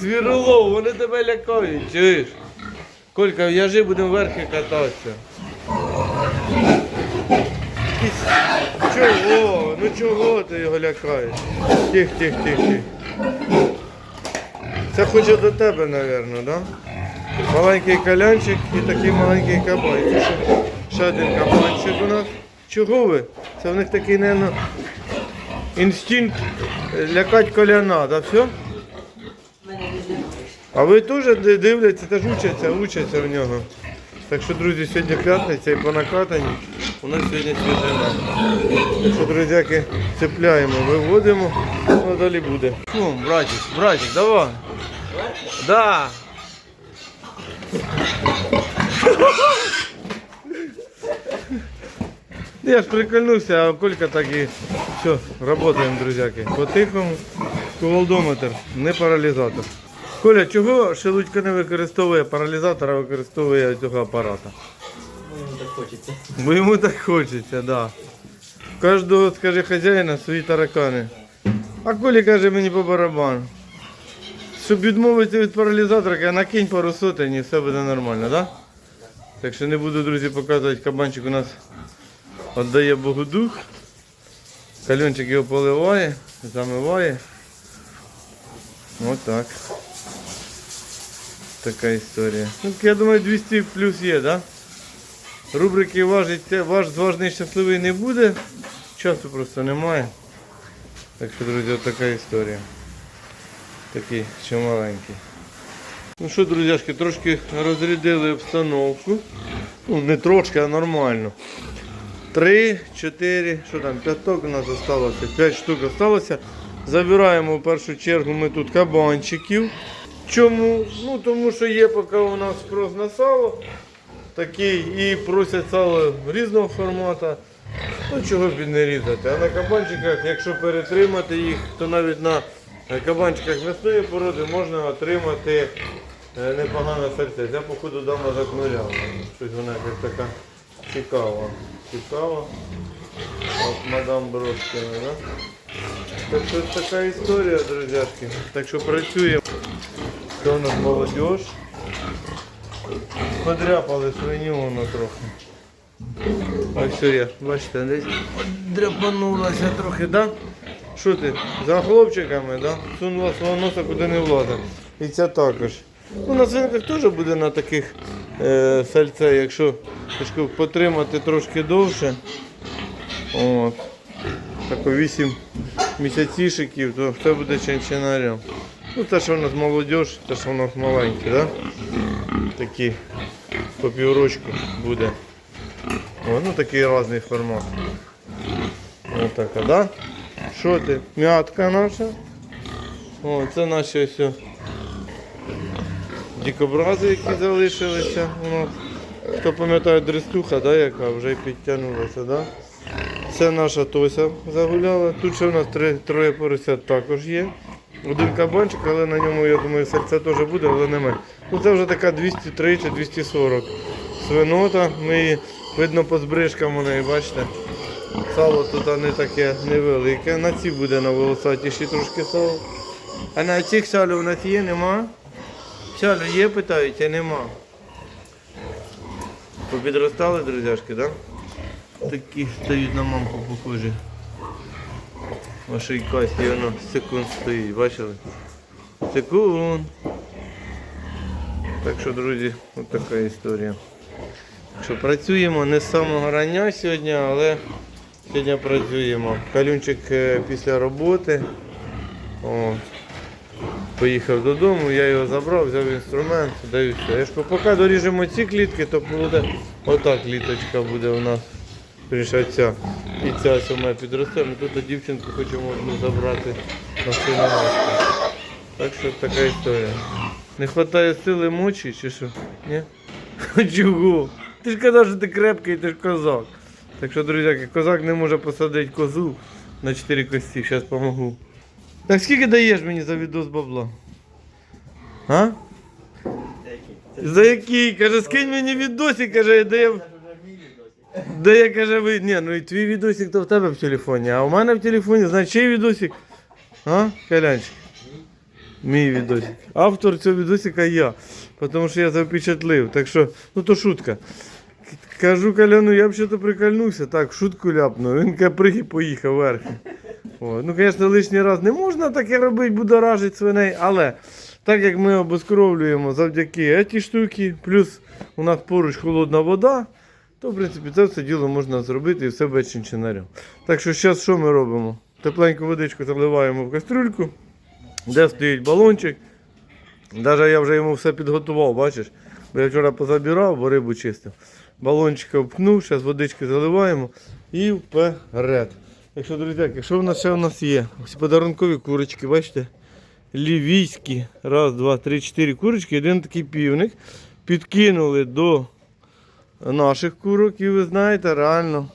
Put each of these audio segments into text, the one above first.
Звіролов, вони тебе лякають, чуєш? Колька, в'яжи, будемо верхи кататися. Чого? Ну чого ти його лякаєш? Тих, тих, тих, тих. Це хоче до тебе, мабуть, да? Маленький калянчик і такий маленький кабанчик. Ще- один кабанчик у нас. Чого ви? Це в них такий, мабуть, інстинкт лякати коляна, да все? А ви теж дивляться, теж учаться, учаться в нього. Так що, друзі, сьогодні п'ятниця і по накатанні у нас сьогодні свіжина. Так що, друзяки, цепляємо, виводимо, а далі буде. Ну, братик, братик, давай. Да. Я ж прикольнувся, а Колька так і все, працюємо, друзяки. По-тихому, кувалдометр, не паралізатор. Коля, чого Шелудько не використовує паралізатор, а використовує цього апарата? Мені так хочеться. Бо йому так хочеться, так. Да. Кожного, скаже, хазяїна свої таракани. А Колі каже мені по барабану. Щоб відмовитися від паралізатора, каже, накинь пару сотень і все буде нормально, так? Да? Так що не буду, друзі, показувати, кабанчик у нас віддає Богу дух. Кальончик його поливає, замиває. Отак. Така історія. Ну, я думаю, 200 плюс є, так? Да? Рубрики важить, ваш зважний щасливий не буде. Часу просто немає. Так що, друзі, от така історія. Такий ще маленький. Ну що, друзяшки, трошки розрядили обстановку. Ну, не трошки, а нормально. Три, чотири, що там, п'яток у нас залишилося, п'ять штук залишилося. Забираємо в першу чергу ми тут кабанчиків. Чому? Ну тому що є поки у нас на сало такий і просять сало різного формату. Ну чого б і не різати. А на кабанчиках, якщо перетримати їх, то навіть на кабанчиках м'ясної породи можна отримати е, непогане серце. Я походу дам назад нуля. Щось вона якась така цікава. Цікава. От мадам Броскіна, да? Так що така історія, друзяшки. Так що працюємо. Це у нас молодіж. Подряпали свиню воно трохи. Ось все є, бачите, десь дряпанулася трохи, да? Що ти? За хлопчиками, да? Сунула свого носа куди не влада. І ця також. Ну, на свинках теж буде на таких е, сальце, якщо я потримати трошки довше. От. Тако 8 місяцішиків, то все буде чинчинарем. Ну, те, що у нас молодіж, те, що у нас маленькі, да? Такі по піврочку буде. О, ну такий різний формат. Ось така, да? Що ти? М'ятка наша. О, це наші ось о дикобрази, які залишилися у нас. Хто пам'ятає дрестуха, да, яка вже підтягнулася, да? Це наша Тося загуляла. Тут ще у нас три, троє поросят також є. Один кабанчик, але на ньому, я думаю, серце теж буде, але немає. Ну це вже така 230-240 свинота. Ми видно по збрижкам у неї, бачите. Сало тут не таке невелике. На ці буде на волосатіші трошки сало. А на цих сало у нас є, нема? Сало є, питають, а нема. Попідростали, друзяшки, так? Да? Такі стають на мамку похожі. Вашій касі воно секунд стоїть, бачили? Секунд. Так що, друзі, от така історія. Що працюємо не з самого рання сьогодні, але сьогодні працюємо. Калюнчик е, після роботи. О, поїхав додому, я його забрав, взяв інструмент, даю все. Я ж поки доріжемо ці клітки, то буде ота кліточка буде у нас. Більше. І ця сама підросте. Ми тут дівчинку хочемо забрати на синоматку. Так що така історія. Не вистачає сили мочі чи що? Ні? Чого? Ти ж казав, що ти крепкий, ти ж козак. Так що, друзяки, козак не може посадити козу на 4 кості, зараз допомогу. Так скільки даєш мені за відос бабла? А? За який? Каже, скинь мені відосик, каже, де я. Де я каже, ви. Ні, ну і твій відосик то в тебе в телефоні, а у мене в телефоні, значить, чий відосик? А, Калянчик? Мій відосик. Автор цього відосика я. Тому що я запечатлив. Так що, ну то шутка. Кажу Коляну, я б ще то прикольнувся, так, шутку ляпну. Він каприг поїхав вверх. Ну, звісно, лишній раз не можна таке робити, будоражить свиней, але так як ми обескровлюємо завдяки ці штуки, плюс у нас поруч холодна вода, то в принципі це все діло можна зробити і все без. Так що зараз що ми робимо? Тепленьку водичку заливаємо в кастрюльку, де стоїть балончик. Навіть я вже йому все підготував, бачиш? Бо я вчора позабирав, бо рибу чистив. Балончика впхнув, зараз водички заливаємо і вперед. Якщо, друзі, якщо в нас ще у нас є ось подарункові курочки, бачите? Лівійські. Раз, два, три, чотири курочки, один такий півник. Підкинули до наших курок, і ви знаєте, реально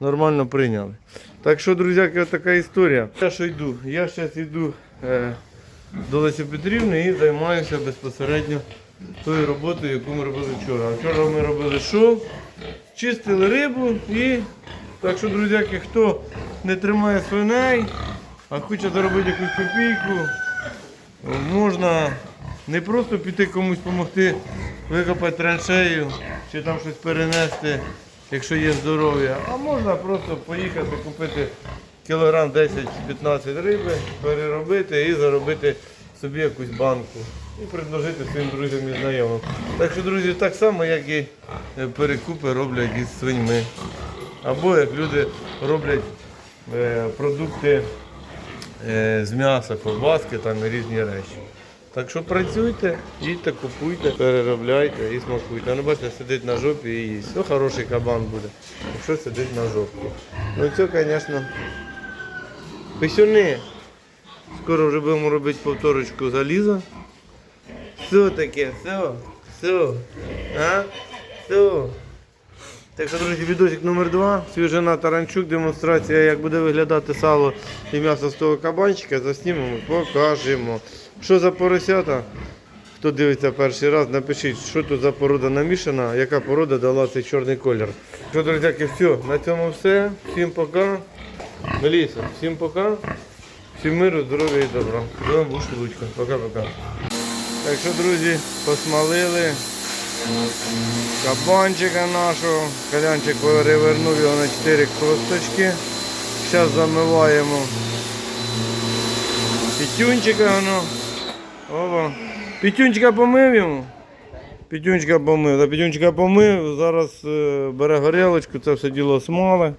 нормально прийняли. Так що, друзяки, така історія. Я що йду? Я зараз йду е, до Лесі Петрівни і займаюся безпосередньо тою роботою, яку ми робили вчора. А вчора ми робили що? Чистили рибу і. Так що, друзяки, хто не тримає свиней, а хоче заробити якусь копійку, можна не просто піти комусь допомогти викопати траншею чи там щось перенести, якщо є здоров'я, а можна просто поїхати купити кілограм 10-15 риби, переробити і заробити собі якусь банку. І предложити своїм друзям і знайомим. Так що, друзі, так само, як і е, перекупи роблять із свиньми. Або як люди роблять е, продукти е, з м'яса, ковбаски там і різні речі. Так що працюйте, їдьте, купуйте, переробляйте і смакуйте. Не бачите, сидить на жопі і їсть. Ну, хороший кабан буде, якщо сидить на жопі. Ну це, звісно, писюни. Скоро вже будемо робити повторочку заліза. Все таке, все, все, а? Все. Так що, друзі, відосик номер два. Свіжина Таранчук, демонстрація, як буде виглядати сало і м'ясо з того кабанчика. Заснімемо, покажемо. Що за поросята? Хто дивиться перший раз, напишіть, що тут за порода намішана, яка порода дала цей чорний колір. Що, друзяки, все, на цьому все. Всім пока. Меліса, всім пока. Всім миру, здоров'я і добра. Вами був Шелудько. Пока-пока. Так що, друзі, посмалили кабанчика нашого. Калянчик перевернув його на 4 косточки. Зараз замиваємо пітюнчика. воно. Ова. Пітюнчика помив йому. Пітюнчика помив. Пітюнчика помив. Зараз е, бере горілочку, це все діло смали.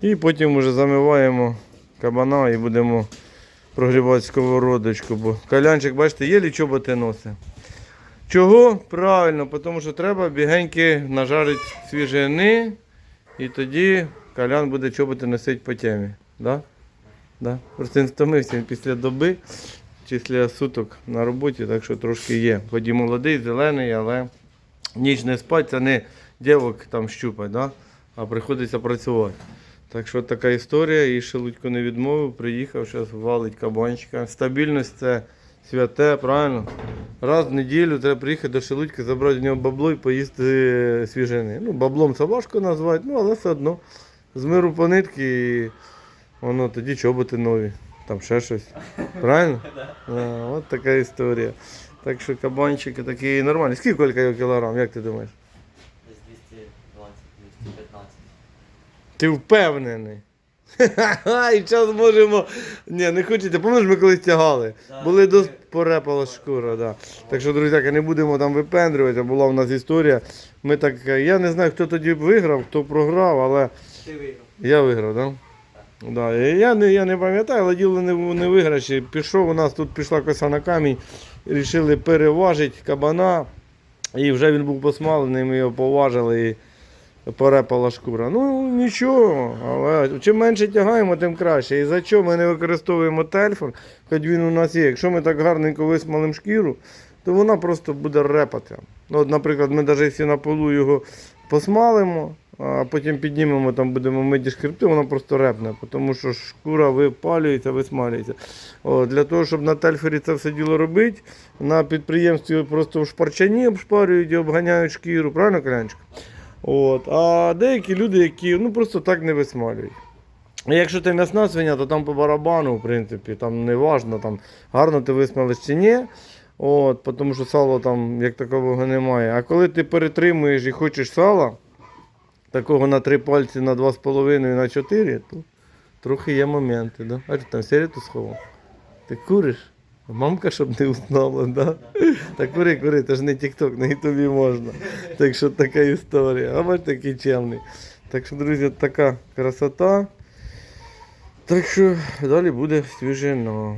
І потім вже замиваємо кабана і будемо прогрівати сковородочку. Бо калянчик, бачите, є чоботи носить. Чого? Правильно, тому що треба бігеньки нажарити свіжини, і тоді калян буде чоботи носити по темі. Да? Да? Просто він втомився після доби, після суток на роботі, так що трошки є. Ході молодий, зелений, але ніч не спать, це не дівок там щупать, да? а приходиться працювати. Так що така історія, і Шелудько не відмовив, приїхав, зараз валить кабанчика. Стабільність це святе, правильно? Раз в неділю треба приїхати до Шелудька, забрати в нього бабло і поїсти е, свіжини. Ну, баблом це важко назвати, ну але все одно. З миру по нитки і воно тоді чоботи нові. Там ще щось. Правильно? А, от така історія. Так що кабанчики такі нормальні. Скільки його кілограм, як ти думаєш? Десь 220-215. Ти впевнений? І зараз можемо. Ні, не хочете. Пам'ятаєш, ми колись тягали. Були до порепала шкура, да. Так що, друзяки, не будемо там випендрювати, була в нас історія. Ми так, е, я не знаю, хто тоді виграв, хто програв, але Ти виграв. я виграв, так? Да? Да. Я не, я не пам'ятаю, але діло не, не виграші. Пішов, у нас тут пішла коса на камінь, вирішили переважити кабана. І вже він був посмалений, ми його поважили і порепала шкура. Ну нічого, але чим менше тягаємо, тим краще. І за що ми не використовуємо тельфон, хоч він у нас є. Якщо ми так гарненько висмалимо шкіру, то вона просто буде репати. Ну, от, наприклад, ми навіть якщо на полу його посмалимо, а потім піднімемо, там будемо миті шкрипти, воно просто репне, тому що шкура випалюється, висмалюється. О, для того, щоб на тельфері це все діло робити, на підприємстві просто в шпарчані обшпарюють і обганяють шкіру, правильно, Колянчик? От. А деякі люди, які ну, просто так не висмалюють. Якщо ти м'ясна свиня, то там по барабану, в принципі, там не важно, там, гарно ти висмалиш чи ні. От, тому що сало там як такового немає. А коли ти перетримуєш і хочеш сала, такого на три пальці, на два з половиною, на чотири, то трохи є моменти. Да? А ти там сигарету сховав? Ти куриш? Мамка, щоб не узнала, да? Та кури, кури, це ж не тік-ток, на ютубі можна. Так що така історія. А бач такий чемний. Так що, друзі, така красота. Так що далі буде свіжина.